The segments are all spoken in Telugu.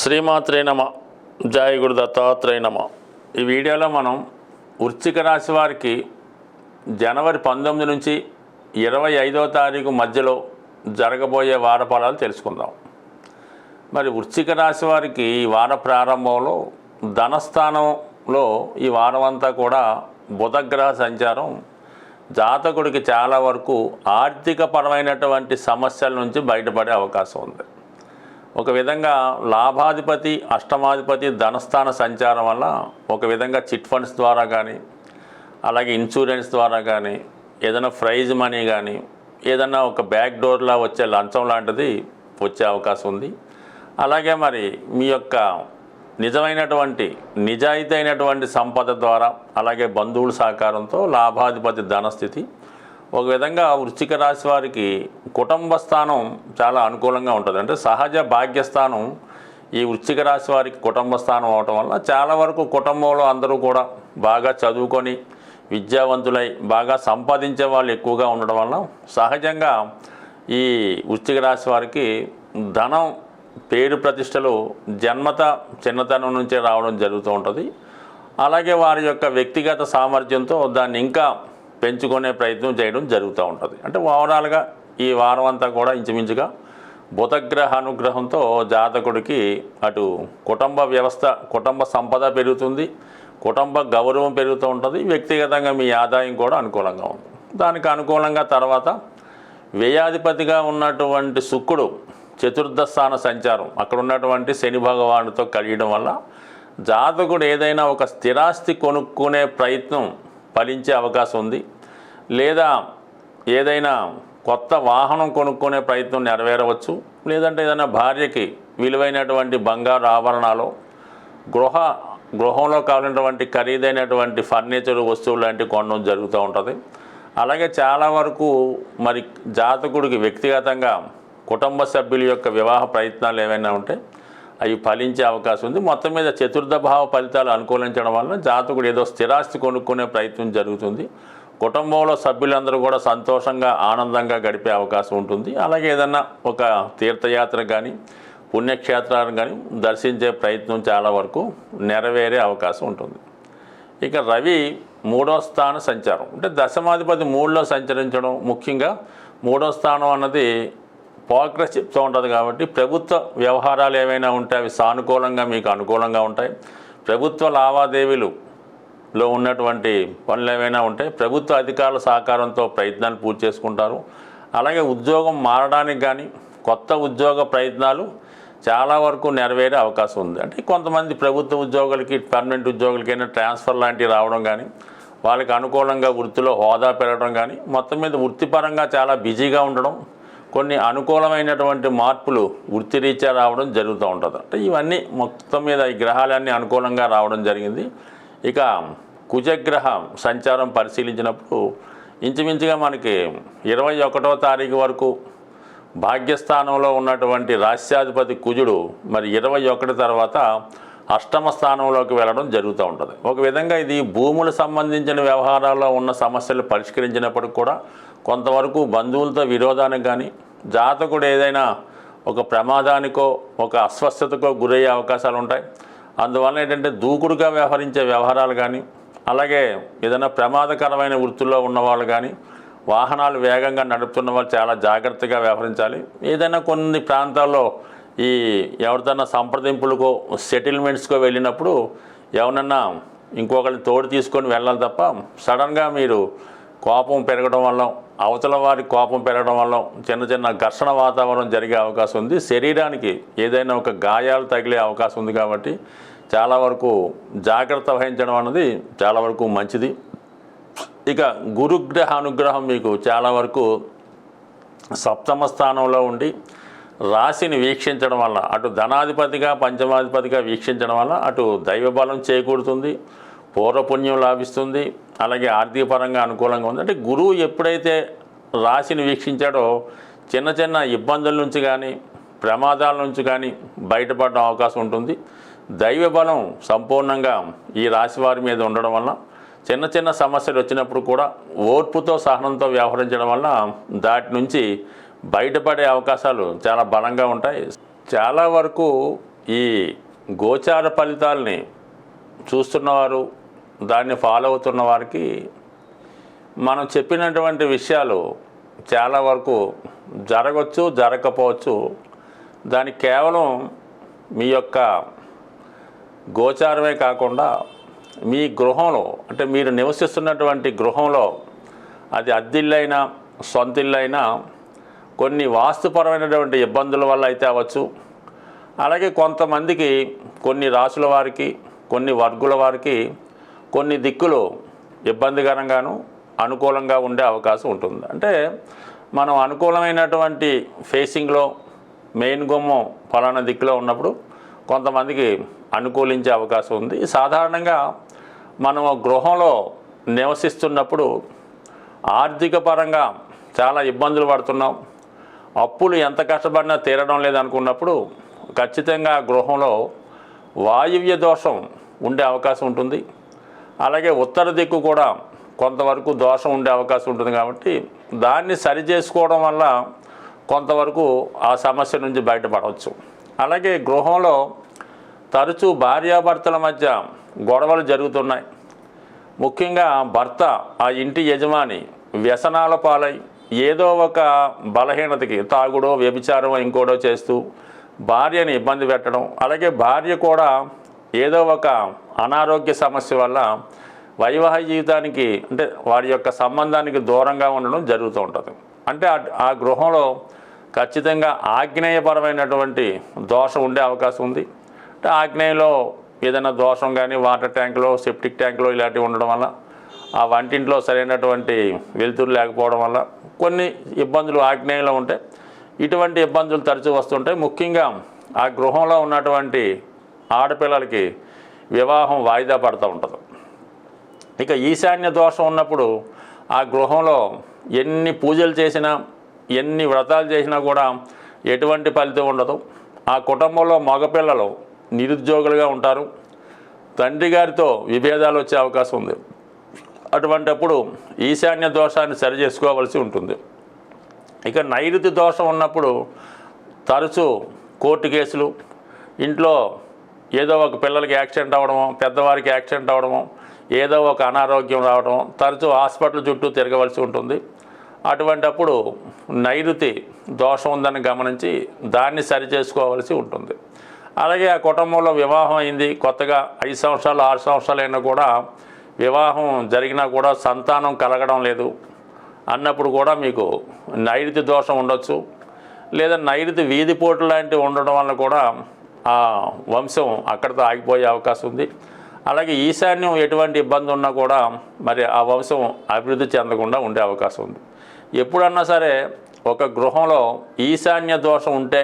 శ్రీమాత్రే నమ. జయ గురు దత్తాత్రేయ నమ. ఈ వీడియోలో మనం వృశ్చిక రాశి వారికి జనవరి పంతొమ్మిది నుంచి ఇరవై ఐదో తారీఖు మధ్యలో జరగబోయే వార తెలుసుకుందాం. మరి వృశ్చిక రాశి వారికి ఈ వార ప్రారంభంలో ధనస్థానంలో ఈ వారం అంతా కూడా బుధగ్రహ సంచారం జాతకుడికి చాలా వరకు ఆర్థికపరమైనటువంటి సమస్యల నుంచి బయటపడే అవకాశం ఉంది. ఒక విధంగా లాభాధిపతి అష్టమాధిపతి ధనస్థాన సంచారం వల్ల ఒక విధంగా చిట్ ఫండ్స్ ద్వారా కానీ అలాగే ఇన్సూరెన్స్ ద్వారా కానీ ఏదైనా ప్రైజ్ మనీ కానీ ఏదైనా ఒక బ్యాక్ డోర్లా వచ్చే లంచం లాంటిది వచ్చే అవకాశం ఉంది. అలాగే మరి మీ యొక్క నిజమైనటువంటి నిజాయితీ అయినటువంటి సంపద ద్వారా అలాగే బంధువుల సహకారంతో లాభాధిపతి ధనస్థితి ఒక విధంగా వృశ్చిక రాశి వారికి కుటుంబ స్థానం చాలా అనుకూలంగా ఉంటుంది. అంటే సహజ భాగ్యస్థానం ఈ వృశ్చిక రాశి వారికి కుటుంబ స్థానం అవటం వల్ల చాలా వరకు కుటుంబంలో అందరూ కూడా బాగా చదువుకొని విద్యావంతులై బాగా సంపాదించే వాళ్ళు ఎక్కువగా ఉండడం వల్ల సహజంగా ఈ వృశ్చిక రాశి వారికి ధనం పేరు ప్రతిష్టలు జన్మత చిన్నతనం నుంచే రావడం జరుగుతూ ఉంటుంది. అలాగే వారి యొక్క వ్యక్తిగత సామర్థ్యంతో దాన్ని ఇంకా పెంచుకునే ప్రయత్నం చేయడం జరుగుతూ ఉంటుంది. అంటే ఓవరాల్గా ఈ వారం అంతా కూడా ఇంచుమించుగా బుధగ్రహ అనుగ్రహంతో జాతకుడికి అటు కుటుంబ వ్యవస్థ కుటుంబ సంపద పెరుగుతుంది కుటుంబ గౌరవం పెరుగుతూ ఉంటుంది వ్యక్తిగతంగా మీ ఆదాయం కూడా అనుకూలంగా ఉంది దానికి అనుకూలంగా తర్వాత వ్యయాధిపతిగా ఉన్నటువంటి శుక్రుడు చతుర్థ స్థాన సంచారం అక్కడ ఉన్నటువంటి శని భగవానుతో కలియడం వల్ల జాతకుడు ఏదైనా ఒక స్థిరాస్తి కొనుక్కునే ప్రయత్నం ఫలించే అవకాశం ఉంది. లేదా ఏదైనా కొత్త వాహనం కొనుక్కునే ప్రయత్నం నెరవేరవచ్చు. లేదంటే ఏదైనా భార్యకి విలువైనటువంటి బంగారు ఆభరణాలు గృహ గృహంలో కావాలన్నటువంటి ఖరీదైనటువంటి ఫర్నిచర్ వస్తువులు లాంటివి కొనడం జరుగుతూ ఉంటుంది. అలాగే చాలా వరకు మరి జాతకుడికి వ్యక్తిగతంగా కుటుంబ సభ్యుల యొక్క వివాహ ప్రయత్నాలు ఏమైనా ఉంటే అవి ఫలించే అవకాశం ఉంది. మొత్తం మీద చతుర్థ భావ ఫలితాలు అనుకూలించడం వలన జాతకుడు ఏదో స్థిరాస్తి కొనుక్కునే ప్రయత్నం జరుగుతుంది. కుటుంబంలో సభ్యులందరూ కూడా సంతోషంగా ఆనందంగా గడిపే అవకాశం ఉంటుంది. అలాగే ఏదన్నా ఒక తీర్థయాత్ర కానీ పుణ్యక్షేత్రాలను కానీ దర్శించే ప్రయత్నం చాలా వరకు నెరవేరే అవకాశం ఉంటుంది. ఇక రవి మూడో స్థాన సంచారం. అంటే దశమాధిపతి మూడులో సంచరించడం ముఖ్యంగా మూడో స్థానం అన్నది ప్రోగ్రెస్ చెప్తూ ఉంటుంది కాబట్టి ప్రభుత్వ వ్యవహారాలు ఏమైనా ఉంటే అవి సానుకూలంగా మీకు అనుకూలంగా ఉంటాయి. ప్రభుత్వ లావాదేవీలు లో ఉన్నటువంటి పనులు ఏమైనా ఉంటే ప్రభుత్వ అధికారుల సహకారంతో ప్రయత్నాలు పూర్తి చేసుకుంటారు. అలాగే ఉద్యోగం మారడానికి కానీ కొత్త ఉద్యోగ ప్రయత్నాలు చాలా వరకు నెరవేరే అవకాశం ఉంది. అంటే కొంతమంది ప్రభుత్వ ఉద్యోగులకి పర్మనెంట్ ఉద్యోగులకైనా ట్రాన్స్ఫర్ లాంటివి రావడం కానీ వాళ్ళకి అనుకూలంగా వృత్తిలో హోదా పెరగడం కానీ మొత్తం మీద వృత్తిపరంగా చాలా బిజీగా ఉండడం కొన్ని అనుకూలమైనటువంటి మార్పులు వృత్తిరీత్యా రావడం జరుగుతూ ఉంటుంది. అంటే ఇవన్నీ మొత్తం మీద ఈ గ్రహాలన్నీ అనుకూలంగా రావడం జరిగింది. ఇక కుజగ్రహ సంచారం పరిశీలించినప్పుడు ఇంచుమించుగా మనకి ఇరవై ఒకటో తారీఖు వరకు భాగ్యస్థానంలో ఉన్నటువంటి రాష్ట్రాధిపతి కుజుడు మరి ఇరవై ఒకటి తర్వాత అష్టమ స్థానంలోకి వెళ్ళడం జరుగుతూ ఉంటుంది. ఒక విధంగా ఇది భూములకు సంబంధించిన వ్యవహారాల్లో ఉన్న సమస్యలు పరిష్కరించినప్పటికి కూడా కొంతవరకు బంధువులతో విరోధానికి కానీ జాతకుడు ఏదైనా ఒక ప్రమాదానికో ఒక అస్వస్థతకో గురయ్యే అవకాశాలు ఉంటాయి. అందువల్ల ఏంటంటే దూకుడుగా వ్యవహరించే వ్యవహారాలు కానీ అలాగే ఏదైనా ప్రమాదకరమైన వృత్తుల్లో ఉన్నవాళ్ళు కానీ వాహనాలు వేగంగా నడుపుతున్న వాళ్ళు చాలా జాగ్రత్తగా వ్యవహరించాలి. ఏదైనా కొన్ని ప్రాంతాల్లో ఈ ఎవరిదైనా సంప్రదింపులకో సెటిల్మెంట్స్కో వెళ్ళినప్పుడు ఎవరన్నా ఇంకొకరిని తోడు తీసుకొని వెళ్ళాలి తప్ప సడన్గా మీరు కోపం పెరగడం వల్ల అవతల వారి కోపం పెరగడం వల్ల చిన్న చిన్న ఘర్షణ వాతావరణం జరిగే అవకాశం ఉంది. శరీరానికి ఏదైనా ఒక గాయాలు తగిలే అవకాశం ఉంది కాబట్టి చాలా వరకు జాగ్రత్త వహించడం అన్నది చాలా వరకు మంచిది. ఇక గురుగ్రహ అనుగ్రహం మీకు చాలా వరకు సప్తమ స్థానంలో ఉండి రాశిని వీక్షించడం వల్ల అటు ధనాధిపతిగా పంచమాధిపతిగా వీక్షించడం వల్ల అటు దైవబలం చేకూరుతుంది. పూర్వపుణ్యం లాభిస్తుంది అలాగే ఆర్థిక పరంగా అనుకూలంగా ఉంది. అంటే గురువు ఎప్పుడైతే రాశిని వీక్షించాడో చిన్న చిన్న ఇబ్బందుల నుంచి కానీ ప్రమాదాల నుంచి కానీ బయటపడడం అవకాశం ఉంటుంది. దైవ బలం సంపూర్ణంగా ఈ రాశి వారి మీద ఉండడం వల్ల చిన్న చిన్న సమస్యలు వచ్చినప్పుడు కూడా ఓర్పుతో సహనంతో వ్యవహరించడం వల్ల దాటి నుంచి బయటపడే అవకాశాలు చాలా బలంగా ఉంటాయి. చాలా వరకు ఈ గోచార ఫలితాలని చూస్తున్నవారు దాన్ని ఫాలో అవుతున్న వారికి మనం చెప్పినటువంటి విషయాలు చాలా వరకు జరగవచ్చు జరగకపోవచ్చు. దానికి కేవలం మీ యొక్క గోచారమే కాకుండా మీ గృహంలో అంటే మీరు నివసిస్తున్నటువంటి గృహంలో అది అద్దిల్లైనా సొంతిల్లైనా కొన్ని వాస్తుపరమైనటువంటి ఇబ్బందుల వల్ల అయితే అవ్వచ్చు. అలాగే కొంతమందికి కొన్ని రాసుల వారికి కొన్ని వర్గుల వారికి కొన్ని దిక్కులు ఇబ్బందికరంగాను అనుకూలంగా ఉండే అవకాశం ఉంటుంది. అంటే మనం అనుకూలమైనటువంటి ఫేసింగ్లో మెయిన్ గుమ్మం ఫలానా దిక్కులో ఉన్నప్పుడు కొంతమందికి అనుకూలించే అవకాశం ఉంది. సాధారణంగా మనం గృహంలో నివసిస్తున్నప్పుడు ఆర్థిక పరంగా చాలా ఇబ్బందులు పడుతున్నాం. అప్పులు ఎంత కష్టపడినా తీరడం లేదనుకున్నప్పుడు ఖచ్చితంగా గృహంలో వాయువ్య దోషం ఉండే అవకాశం ఉంటుంది. అలాగే ఉత్తర దిక్కు కూడా కొంతవరకు దోషం ఉండే అవకాశం ఉంటుంది కాబట్టి దాన్ని సరి చేసుకోవడం వల్ల కొంతవరకు ఆ సమస్య నుంచి బయటపడవచ్చు. అలాగే గృహంలో తరచూ భార్యాభర్తల మధ్య గొడవలు జరుగుతున్నాయి. ముఖ్యంగా భర్త ఆ ఇంటి యజమాని వ్యసనాల పాలై ఏదో ఒక బలహీనతకి తాగుడో వ్యభిచారమో ఇంకోటో చేస్తూ భార్యని ఇబ్బంది పెట్టడం అలాగే భార్య కూడా ఏదో ఒక అనారోగ్య సమస్య వల్ల వైవాహిక జీవితానికి అంటే వారి యొక్క సంబంధానికి దూరంగా ఉండడం జరుగుతూ ఉంటుంది. అంటే ఆ- గృహంలో ఖచ్చితంగా ఆగ్నేయపరమైనటువంటి దోషం ఉండే అవకాశం ఉంది. అంటే ఆగ్నేయంలో ఏదైనా దోషం కానీ వాటర్ ట్యాంకులో సెప్టిక్ ట్యాంకులో ఇలాంటివి ఉండడం వల్ల ఆ వంటింట్లో సరైనటువంటి వెలుతురు లేకపోవడం వల్ల కొన్ని ఇబ్బందులు ఆగ్నేయంలో ఉంటాయి ఇటువంటి ఇబ్బందులు తరచూ వస్తుంటాయి. ముఖ్యంగా ఆ గృహంలో ఉన్నటువంటి ఆడపిల్లలకి వివాహం వాయిదా పడుతూ ఉంటుంది. ఇక ఈశాన్య దోషం ఉన్నప్పుడు ఆ గృహంలో ఎన్ని పూజలు చేసినా ఎన్ని వ్రతాలు చేసినా కూడా ఎటువంటి ఫలితం ఉండదు. ఆ కుటుంబంలో మగపిల్లలు నిరుద్యోగులుగా ఉంటారు. తండ్రి గారితో విభేదాలు వచ్చే అవకాశం ఉంది. అటువంటప్పుడు ఈశాన్య దోషాన్ని సరి చేసుకోవాల్సి ఉంటుంది. ఇక నైరుతి దోషం ఉన్నప్పుడు తరచూ కోర్టు కేసులు ఇంట్లో ఏదో ఒక పిల్లలకి యాక్సిడెంట్ అవ్వడమో పెద్దవారికి యాక్సిడెంట్ అవ్వడమో ఏదో ఒక అనారోగ్యం రావడం తరచూ హాస్పిటల్ చుట్టూ తిరగవలసి ఉంటుంది. అటువంటప్పుడు నైరుతి దోషం ఉందని గమనించి దాన్ని సరి చేసుకోవాల్సి ఉంటుంది. అలాగే ఆ కుటుంబంలో వివాహం అయింది. కొత్తగా ఐదు సంవత్సరాలు ఆరు సంవత్సరాలు అయినా కూడా వివాహం జరిగినా కూడా సంతానం కలగడం లేదు. అన్నప్పుడు కూడా మీకు నైరుతి దోషం ఉండొచ్చు. లేదా నైరుతి వీధిపోటు లాంటివి ఉండడం వల్ల కూడా ఆ వంశం అక్కడితో ఆగిపోయే అవకాశం ఉంది. అలాగే ఈశాన్యం ఎటువంటి ఇబ్బంది ఉన్నా కూడా మరి ఆ వంశం అభివృద్ధి చెందకుండా ఉండే అవకాశం ఉంది. ఎప్పుడన్నా సరే ఒక గృహంలో ఈశాన్య దోషం ఉంటే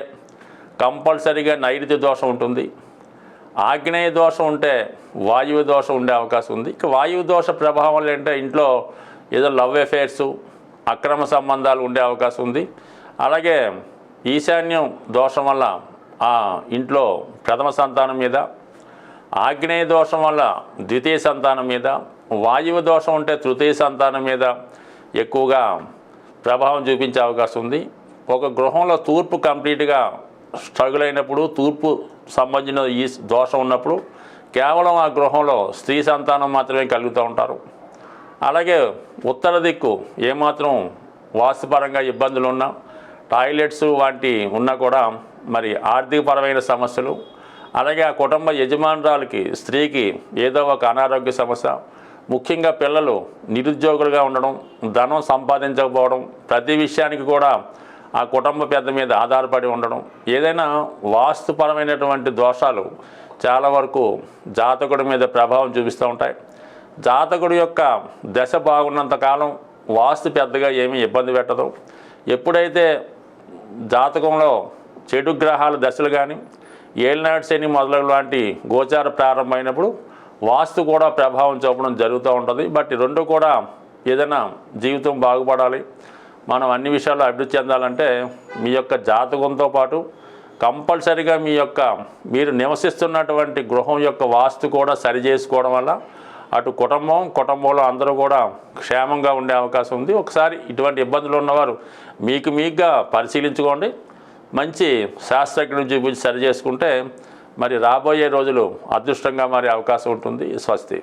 కంపల్సరీగా నైరుతి దోషం ఉంటుంది. ఆగ్నేయ దోషం ఉంటే వాయువు దోషం ఉండే అవకాశం ఉంది. ఇక వాయువు దోష ప్రభావాలు ఏంటంటే ఇంట్లో ఏదో లవ్ అఫేర్సు అక్రమ సంబంధాలు ఉండే అవకాశం ఉంది. అలాగే ఈశాన్యం దోషం వల్ల ఇంట్లో ప్రథమ సంతానం మీద ఆగ్నేయ దోషం వల్ల ద్వితీయ సంతానం మీద వాయువు దోషం ఉంటే తృతీయ సంతానం మీద ఎక్కువగా ప్రభావం చూపించే అవకాశం ఉంది. ఒక గృహంలో తూర్పు కంప్లీట్గా స్ట్రగుల్ అయినప్పుడు తూర్పు సంబంధించిన ఈ దోషం ఉన్నప్పుడు కేవలం ఆ గృహంలో స్త్రీ సంతానం మాత్రమే కలుగుతూ ఉంటారు. అలాగే ఉత్తర దిక్కు ఏమాత్రం వాస్తుపరంగా ఇబ్బందులు ఉన్నా టాయిలెట్స్ వంటి ఉన్నా కూడా మరి ఆర్థికపరమైన సమస్యలు అలాగే ఆ కుటుంబ యజమానురాలకి స్త్రీకి ఏదో ఒక అనారోగ్య సమస్య ముఖ్యంగా పిల్లలు నిరుద్యోగులుగా ఉండడం ధనం సంపాదించకపోవడం ప్రతి విషయానికి కూడా ఆ కుటుంబ పెద్ద మీద ఆధారపడి ఉండడం ఏదైనా వాస్తుపరమైనటువంటి దోషాలు చాలా వరకు జాతకుడి మీద ప్రభావం చూపిస్తూ ఉంటాయి. జాతకుడి యొక్క దశ బాగున్నంత కాలం వాస్తు పెద్దగా ఏమీ ఇబ్బంది పెట్టదు. ఎప్పుడైతే జాతకంలో చెడు గ్రహాల దశలు కానీ ఏలినాడు శని మొదలగు లాంటి గోచార ప్రారంభమైనప్పుడు వాస్తు కూడా ప్రభావం చూపడం జరుగుతూ ఉంటుంది. బట్ రెండు కూడా ఏదైనా జీవితం బాగుపడాలి. మనం అన్ని విషయాల్లో అభివృద్ధి చెందాలంటే మీ యొక్క జాతకంతో పాటు కంపల్సరిగా మీ యొక్క మీరు నివసిస్తున్నటువంటి గృహం యొక్క వాస్తు కూడా సరి చేసుకోవడం వల్ల అటు కుటుంబం కుటుంబంలో అందరూ కూడా క్షేమంగా ఉండే అవకాశం ఉంది. ఒకసారి ఇటువంటి ఇబ్బందులు ఉన్నవారు మీకు మీకుగా పరిశీలించుకోండి. మంచి శాస్త్రజ్ఞుని చూపించి సరి చేసుకుంటే మరి రాబోయే రోజులు అదృష్టంగా మారే అవకాశం ఉంటుంది. స్వస్తి.